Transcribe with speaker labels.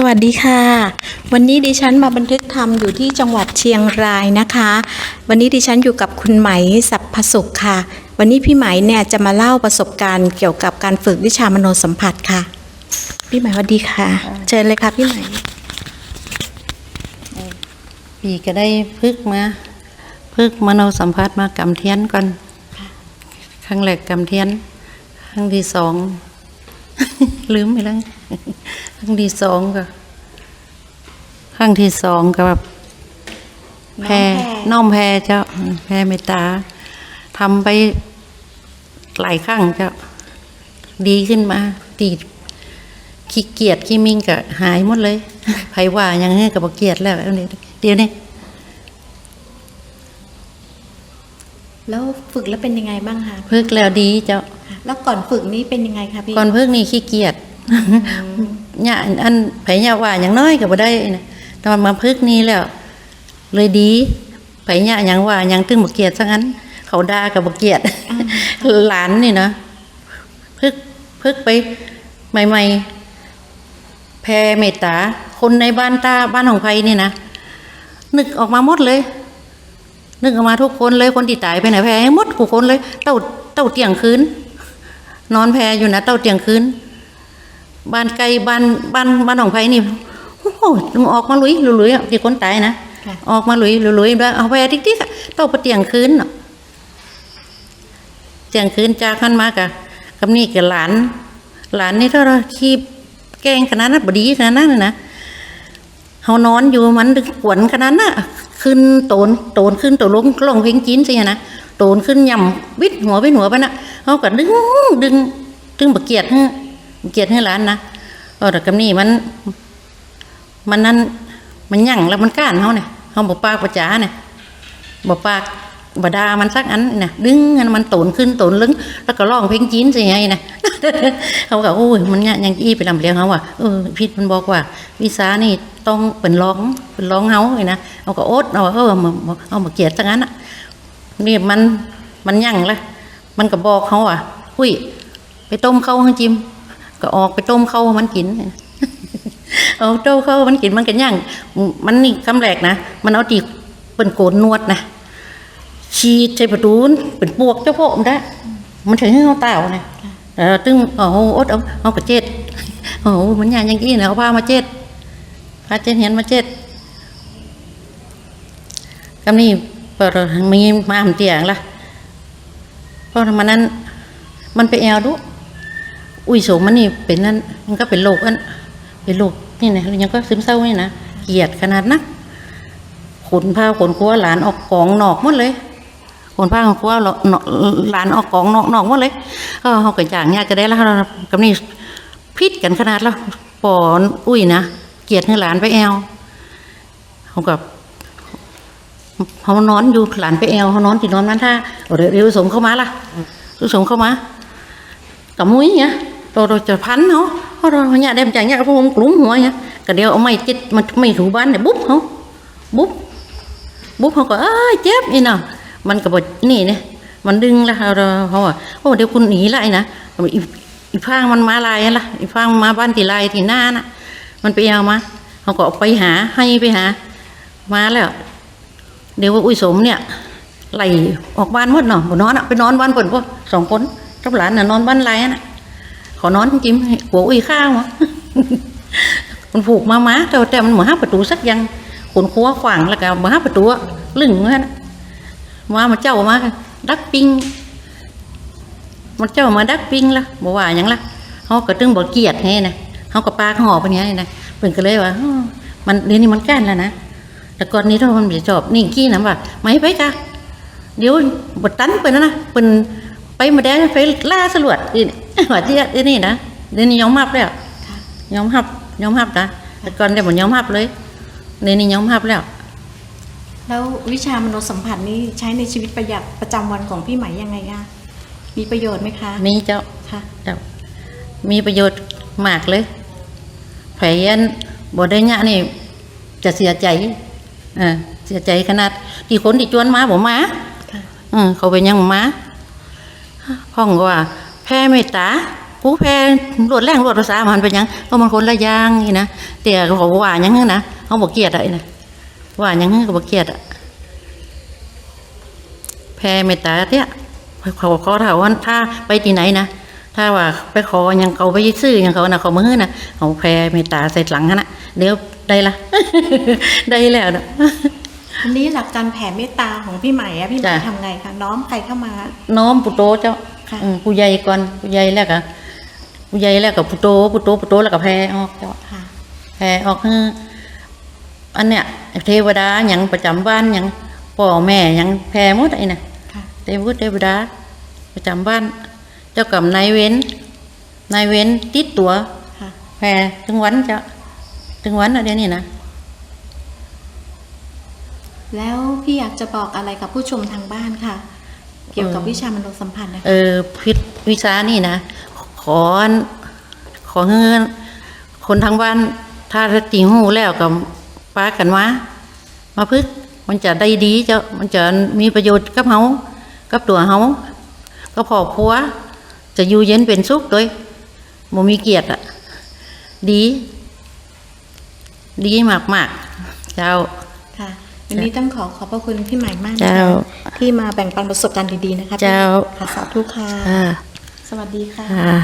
Speaker 1: สวัสดีค่ะ วันนี้ดิฉันมาบันทึกธรรมอยู่ที่จังหวัดเชียงรายนะคะ วันนี้ดิฉันอยู่กับคุณไหมสัพพสุขค่ะ วันนี้พี่ไหมเนี่ยจะมาเล่าประสบการณ์เกี่ยวกับการฝึกวิชามโนสัมผัสค่ะ พี่ไหมสวัสดีค่ะ เชิญเลยค่ะพี่ไหม
Speaker 2: ปีก็ได้พึกมาพึกมโนสัมผัสมากำเทียนก่อนครั้งแรกกำเทียนครั้งที่สอง ลืมไปแล้วครั้งที่สองก็ครั้งที่สองก็แบบแพรน้อมแพรเจ้าแพรเมตตาทำไปหลายครั้งเจ้าดีขึ้นมาตีขี้เกียจขี้มิงก็หายหมดเลยไผว่าอยังนี้ก็บ่เกียจแล้วเดี๋ยวนี้เดี๋ยวนี้
Speaker 1: แล้วฝึกแล้วเป็นยังไงบ้างคะ
Speaker 2: พึกแล้วดีเจ้า
Speaker 1: แล้วก่อนฝึกนี่เป็นยังไงคะพี่
Speaker 2: ก่อนพึกนี่ขี้เกียจเนี่ยอันไผเนี่ยว่าอย่างน้อยก็บ่ได้นะแต่ว่ามาพึกนี้แล้ว เลยดีไผเนี่ยอย่างว่าอย่างตึงบ่เกียจซะงั้น เขาด่าก็บ่เกียจหลานนี่นะพึกพึกไปใหม่ๆแผ่เมตตา คนในบ้านตาบ้านของไผนี่นะนึกออกมาหมดเลย นึกออกมาทุกคนเลยคนที่ตายไปไหนแพ้ให้หมดทุกคนเลย เต้าเต้าเตียงคืน นอนแพ้อยู่นะเต้าเตียงคืนบ้านไกลบ้านบ้านบ้านของไผนี่โอ้โหออกมาลุยลุยๆอะที่คนตายนะ
Speaker 1: ค่ะ
Speaker 2: ออกมาลุยลุยๆแล้วเอาแพ้ติ๊กๆอะเต้าไปเตียงคืนเนาะเตียงคืนจากขันมากะกับนี่กับหลาน หลานนี่ถ้าเราขี้แกล้งขนาดนั้นบดีขนาดนั้นน่ะนะเขานอนอยู่มันดึกขวนขนาดน่ะขึ้นโตนโตนขึ้นโตนลงลงเพลงจีนสินะ โตนขึ้นย่ำวิดหัววิดหัวไปนะเขาก็ดึงดึงดึงบกเกียดให้บกเกียดให้ร้านนะเออแต่กำนี่มันมันนั่นมันยั่งแล้วมันก้านเขาเนี่ยเขาบอกปากประจาเนี่ยบอกปากบดามันสักอันน่ะดึงให้มันโตนขึ้นโตนลึงแล้วก็ร้องเพลงจีนสิไงนะเขาก็โอ้ยมันเนี่ยยังอี้ไปลำเลียงเขาว่ะเออพิษมันบอกว่า วิสานี่ต้องเป็นร้องเป็นร้องเฮาเลยนะเอาก็โอ๊ตเอาเออมาเอามาเกียดซะงั้นอะ นี่มันมันยั่งละมันก็บอกเขาอะอุ้ย ไปต้มเข้าวให้จิม ก็ออกไปต้มเข้ามันกินเอาต้มข้ามันกินมันก็ยั่งมันนี่คำแรกนะ มันเอาตีเป็นโกนนวดนะชีดใช้ประตูนเป็นปวกเจ้าพ่อมันได้ มันถึงให้เขาเต่าเนี่ยเออตึงเอาโอ๊ตเอาเอากระเจ็ดโอ้มันย่างยังอี้นะเอาผ้ามาเจ็ดพระเจนเห็นมาเจ็ดกำนี่ เปิดมีมาหำเตียงละเพราะมันนั้นมันไปแอลดูอุ้ยโสมันนี่เป็นนั่นมันก็เป็นโรคอันเป็นโรคนี่นะยังก็ซึมเศร้านี่นะเกลียดขนาดนักขนผ้าขนครัวหลานออกกองนอกหมดเลยขนผ้าขนครัวหลานออกกองนอกนอกหมดเลยเออเขาก็อย่างเงี้ยก็ได้แล้วเรากำนี่พิษกันขนาดแล้วปอนอุ้ยนะเกลียดให้หลานไปแอลเขากับ เขานอนอยู่หลานไปแอลเขานอนที่นอนนั้นท่าเอาเดี๋ยวสมเข้ามาล่ะสมเข้ามากับมุ้ยเนี่ยเราเราจะพันเขาเพราะเราเนี่ย đem chạy เนี่ยพวกผมกลุ้มหัวเนี่ยก็เดี๋ยวเอาไม้จิตมันไม่ถูบ้านเนี่ยบุ๊บเขาบุ๊บบุ๊บเขาก็เอ้ยเจ็บนี่เนาะมันก็บอกนี่เนี่ยมันดึงแล้วเราเขาว่าโอ้เดี๋ยวคุณหนีละไอ้นะอีอีพางมันมาลายละอีพางมาบ้านที่ลายที่หน้าน่ะ มันไปเอามาเขาก็ไปหาให้ไปหา มาแล้ว เดี๋ยวว่าอุ้ยสมเนี่ยไหลออกบ้านหมดเนาะบ่นอนอะไปนอนบ้านเปิ่นพวกสองคนกับหลานน่ะนอนบ้านไรน่ะขอนอนจริงๆหัวอุ้ยข้าวะมันผูกมาม้าแต่แต่มันหมือนห้าประตูสักยังขนครัวขวางแล้วก็มาห้าประตูอะลึงนั่นน่ะมามาเจ้ามาดักปิงมันเจ้ามาดักปิงละบอกว่าหยังละเขาก็ตึงบอกเกียดให้นะเขาก็ปากห่อไปเนี้ยนะเพิ่นก็เลยว่ามันเดี๋ยวนี้มันแก้นแล้วนะ แต่ก่อนนี้ถ้ามันจะชอบนี่กี้นะว่าไม่ไปกะเดี๋ยวบดตันไปนะนะเป็นไปมาแดงไปล่าสลวดอีนี่ว่าที่ที่นี่นะเดี๋ยวนี้ยอมรับแล้วยอมรับยอมรับนะแต่ก่อนเดี๋ยวมันยอมรับเลยเดี๋ยวนี้ยอมรับแล้ว
Speaker 1: แล้ววิชามโนสัมผัสนี้ใช้ในชีวิตประหยัดประจำวันของพี่ไหมยังไงคะมีประโยชน์ไหมคะ
Speaker 2: มีเจ้า
Speaker 1: ค่ะ
Speaker 2: เจ้ามีประโยชน์มากเลยไผยันบ่ได้ยะนี่จะเสียใจ เออเสียใจขนาด ที่คนที่จวนมาบ่มา
Speaker 1: ค่ะ
Speaker 2: เออเขาไปยังบ่มาพ่องว่า แพ่เมตตากูผู้แพ้รวดแรงรวดภาษามันเป็นหยังเพราะมันคนละอย่างนี่นะแต่เขาว่าหยังนั้นนะเขาบอกเกลียดอะไอ้นะว่าหยังก็บอกเกลียดอะแพ้เมตตาเนี่ยเขาเขาถามว่าถ้าไปที่ไหนนะ ถ้าว่าไปขอหยังเขาไปซื้อหยังเขานะเขามือนะเขาแพ้เมตตาใส่หลังหั่นนะเดี๋ยวได้ละ ได้แล้วนะ
Speaker 1: วันนี้หลักการแผ่เมตตาของพี่ใหม่อะพี่ใหม่
Speaker 2: จ้ะ
Speaker 1: ทำไงคะน้อมใครเข้ามา
Speaker 2: น้อมปุโตเจ้า
Speaker 1: ค่ะ
Speaker 2: อืมผู้ใหญ่ก่อนผู้ใหญ่แล้วก็ผู้ใหญ่แล้วก็ปุโตปุโตปุโตแล้วก็แพ้ออกเจ้า
Speaker 1: ค่ะ
Speaker 2: แผ่ออกคืออันเนี้ยเทวดาอย่างประจำบ้านอย่างพ่อแม่อย่างแผ่หมดไอ้น่ะ
Speaker 1: ค่ะ
Speaker 2: เทวดาเทวดาประจำบ้านเจ้ากับนายเว้นนายเว้นติดตัว
Speaker 1: ค่ะ
Speaker 2: แผ่ถึงวันเจ้าถึงวันอะเดี๋ยวนี้นะ
Speaker 1: แล้วพี่อยากจะบอกอะไรกับผู้ชมทางบ้านค่ะ เกี่ยวกับวิชามโนสัมพันธ์นะคะ
Speaker 2: เออพิษวิชานี่นะขอขอเงินคนทางบ้าน ถ้าจริงหูแล้วกับป้ากันมามาพึกษ์มันจะได้ดีเจ้ามันจะมีประโยชน์กับเฮากับตัวเฮาก็พอพัว จะอยู่เย็นเป็นสุขโดยบ่มีเกียรติอะดี ดีมากมากๆเจ้า
Speaker 1: ค่ะวันนี้ต้องขอขอบพระคุณพี่ใหม่มากนะ
Speaker 2: เจ้า
Speaker 1: คะที่มาแบ่งปันประสบการณ์ดีๆนะคะ
Speaker 2: เจ้า
Speaker 1: ค่ะสาธุค่ะ
Speaker 2: อ่า
Speaker 1: สวัสดีค่ะ
Speaker 2: อ่า